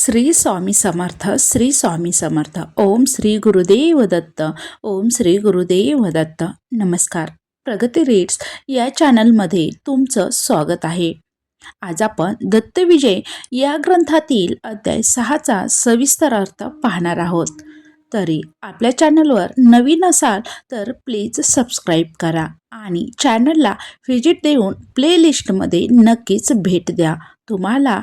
श्री स्वामी समर्थ श्री स्वामी समर्थ. ओम श्री गुरुदेव दत्त ओम श्री गुरुदेव दत्त. नमस्कार. प्रगती रीड्स या चॅनलमध्ये तुमचं स्वागत आहे. आज आपण दत्तविजय या ग्रंथातील अध्याय सहाचा सविस्तर अर्थ पाहणार आहोत. तरी आपल्या चॅनलवर नवीन असाल तर प्लीज सबस्क्राईब करा आणि चॅनलला व्हिजिट देऊन प्लेलिस्टमध्ये नक्कीच भेट द्या. तुम्हाला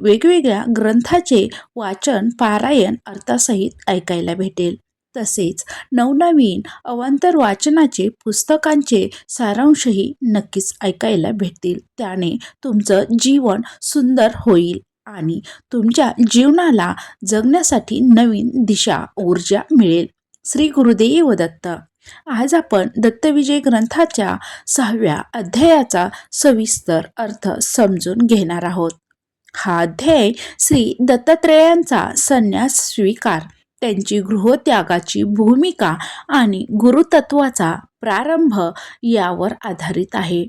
वेगवेगळ्या ग्रंथाचे वाचन पारायण अर्थासहित ऐकायला भेटेल. तसेच नवनवीन अवांतर वाचनाचे पुस्तकांचे सारांशही नक्कीच ऐकायला भेटतील. त्याने तुमचं जीवन सुंदर होईल आणि तुमच्या जीवनाला जगण्यासाठी नवीन दिशा ऊर्जा मिळेल. श्री गुरुदेव दत्त. आज आपण दत्तविजय ग्रंथाच्या सहाव्या अध्यायाचा सविस्तर अर्थ समजून घेणार आहोत. हा अध्याय श्री दत्तात्रेयांचा संन्यास स्वीकार. त्यांची गृहत्यागाची भूमिका आणि गुरुतत्वाचा प्रारंभ यावर आधारित आहे.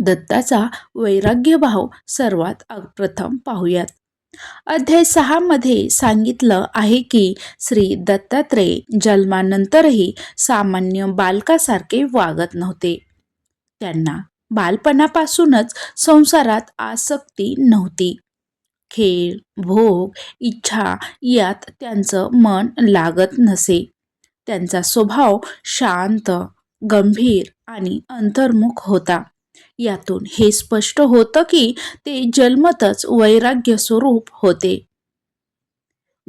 दत्ताचा वैराग्यभाव सर्वात प्रथम पाहूयात. अध्याय सहामध्ये सांगितलं आहे की श्री दत्तात्रेय जन्मानंतरही सामान्य बालकासारखे वागत नव्हते. त्यांना बालपणापासूनच संसारात आसक्ती नव्हती. खेळ भोग इच्छा यात त्यांचं मन लागत नसे. त्यांचा स्वभाव शांत गंभीर आणि अंतर्मुख होता. यातून हे स्पष्ट होतं की ते जन्मतच वैराग्य स्वरूप होते.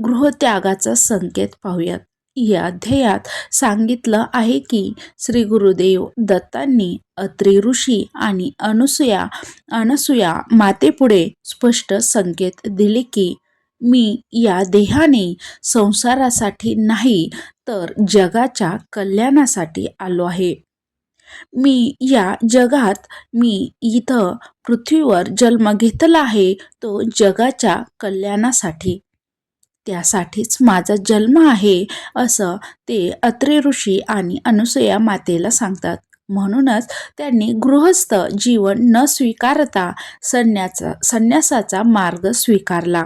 गृहत्यागाचा संकेत पाहूयात. या अध्यायात सांगितलं आहे की श्री गुरुदेव दत्तांनी अत्री ऋषी आणि अनुसूया अनसूया मातेपुढे स्पष्ट संकेत दिले की मी या देहाने संसारासाठी नाही तर जगाच्या कल्याणासाठी आलो आहे. मी या जगात मी इथं पृथ्वीवर जन्म घेतला आहे तो जगाच्या कल्याणासाठी त्यासाठीच माझा जन्म आहे असं ते अत्रे ऋषी आणि अनुसया मातेला सांगतात. म्हणूनच त्यांनी गृहस्थ जीवन न स्वीकारता संन्याचा संन्यासाचा मार्ग स्वीकारला.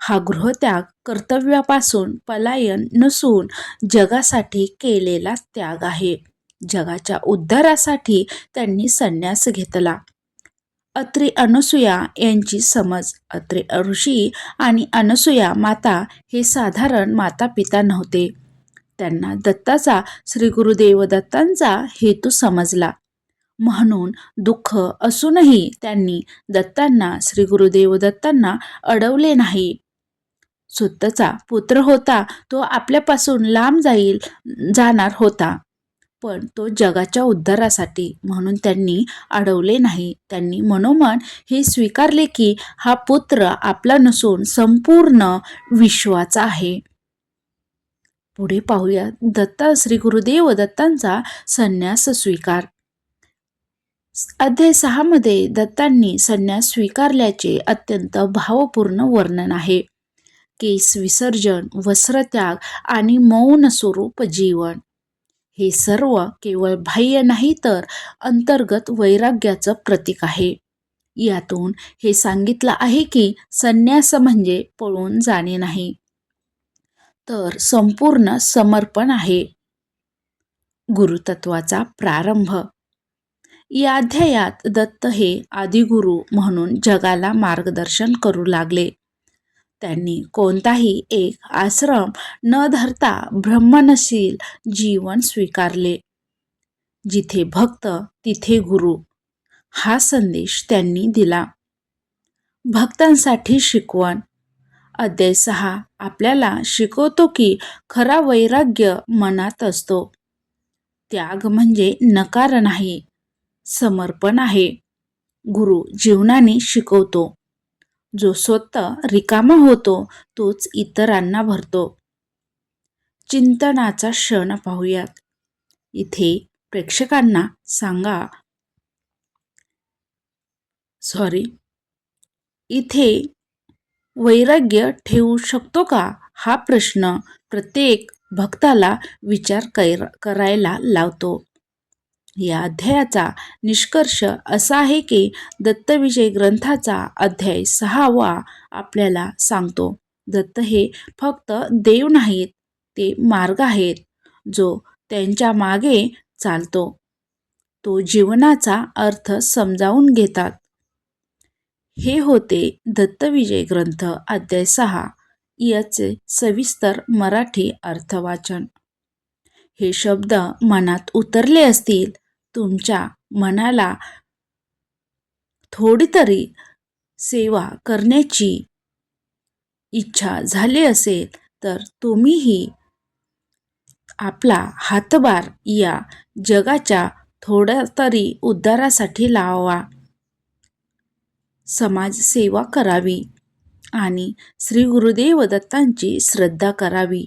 हा गृहत्याग कर्तव्यापासून पलायन नसून जगासाठी केलेला त्याग आहे. जगाच्या उद्धारासाठी त्यांनी संन्यास घेतला. अत्री अनुसूया यांची समज. अत्रे ऋषी आणि अनुसूया माता हे साधारण माता पिता नव्हते. त्यांना दत्ताचा श्री गुरुदेव दत्तांचा हेतू समजला. म्हणून दुःख असूनही त्यांनी दत्तांना श्री गुरुदेव दत्तांना अडवले नाही. सुत्तचा पुत्र होता तो आपल्यापासून लांब जाईल जाणार होता. पण तो जगाच्या उद्धारासाठी म्हणून त्यांनी अडवले नाही. त्यांनी मनोमन हे स्वीकारले की हा पुत्र आपला नसून संपूर्ण विश्वाचा आहे. पुढे पाहूया. दत्ता श्री गुरुदेव दत्तांचा संन्यास स्वीकार. अध्याय सहामध्ये दत्तांनी संन्यास स्वीकारल्याचे अत्यंत भावपूर्ण वर्णन आहे. केस विसर्जन वस्त्रत्याग आणि मौन स्वरूप जीवन. हे सर्व केवळ बाह्य नाही तर अंतर्गत वैराग्याचं प्रतीक आहे. यातून हे सांगितलं आहे की संन्यास म्हणजे पळून जाणे नाही. तर संपूर्ण समर्पण आहे. गुरुतत्वाचा प्रारंभ. या अध्यायात दत्त हे आदिगुरु म्हणून जगाला मार्गदर्शन करू लागले. त्यांनी कोणताही एक आश्रम न धरता ब्रह्मनशील जीवन स्वीकारले. जिथे भक्त तिथे गुरु हा संदेश त्यांनी दिला. भक्तांसाठी शिकवण. अध्याय सहा. आपल्याला शिकवतो की खरा वैराग्य मनात असतो. त्याग म्हणजे नकार नाही समर्पण आहे. गुरु जीवनाने शिकवतो. जो स्वतः रिकामा होतो तोच इतरांना भरतो. चिंतनाचा क्षण पाहूयात. इथे प्रेक्षकांना सांगा. सॉरी इथे वैराग्य ठेवू शकतो का? हा प्रश्न प्रत्येक भक्ताला विचार करायला लावतो. या अध्यायाचा निष्कर्ष असा आहे की दत्तविजय ग्रंथाचा अध्याय सहावा आपल्याला सांगतो. दत्त हे फक्त देव नाहीत ते मार्ग आहेत जो त्यांच्या मागे चालतो. तो जीवनाचा अर्थ समजावून घेतात. हे होते दत्तविजय ग्रंथ अध्याय सहा याचे सविस्तर मराठी अर्थवाचन. हे शब्द मनात उतरले असतील तुमच्या मनाला थोडी तरी सेवा करण्याची इच्छा झाली असेल तर तुम्हीही आपला हातभार या जगाच्या थोड्या तरी उद्धारासाठी लावा. समाजसेवा करावी आणि श्री गुरुदेव दत्तांची श्रद्धा करावी.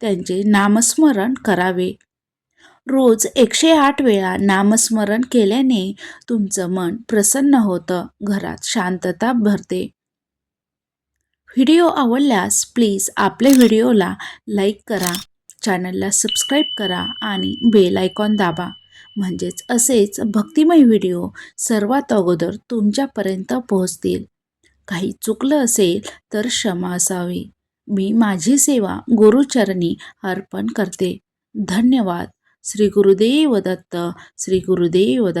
त्यांचे नामस्मरण करावे. रोज एकशे आठ वेळा नामस्मरण केल्याने तुमचं मन प्रसन्न होतं घरात शांतता भरते. व्हिडिओ आवडल्यास प्लीज आपल्या व्हिडिओला लाईक करा चॅनलला सबस्क्राईब करा आणि बेल आयकॉन दाबा. म्हणजेच असेच भक्तिमय व्हिडिओ सर्वात अगोदर तुमच्यापर्यंत पोहोचतील. काही चुकलं असेल तर क्षमा असावी. मी माझी सेवा गुरुचरणी अर्पण करते. धन्यवाद. श्री गुरुदेव दत्त श्री गुरुदेव दत्त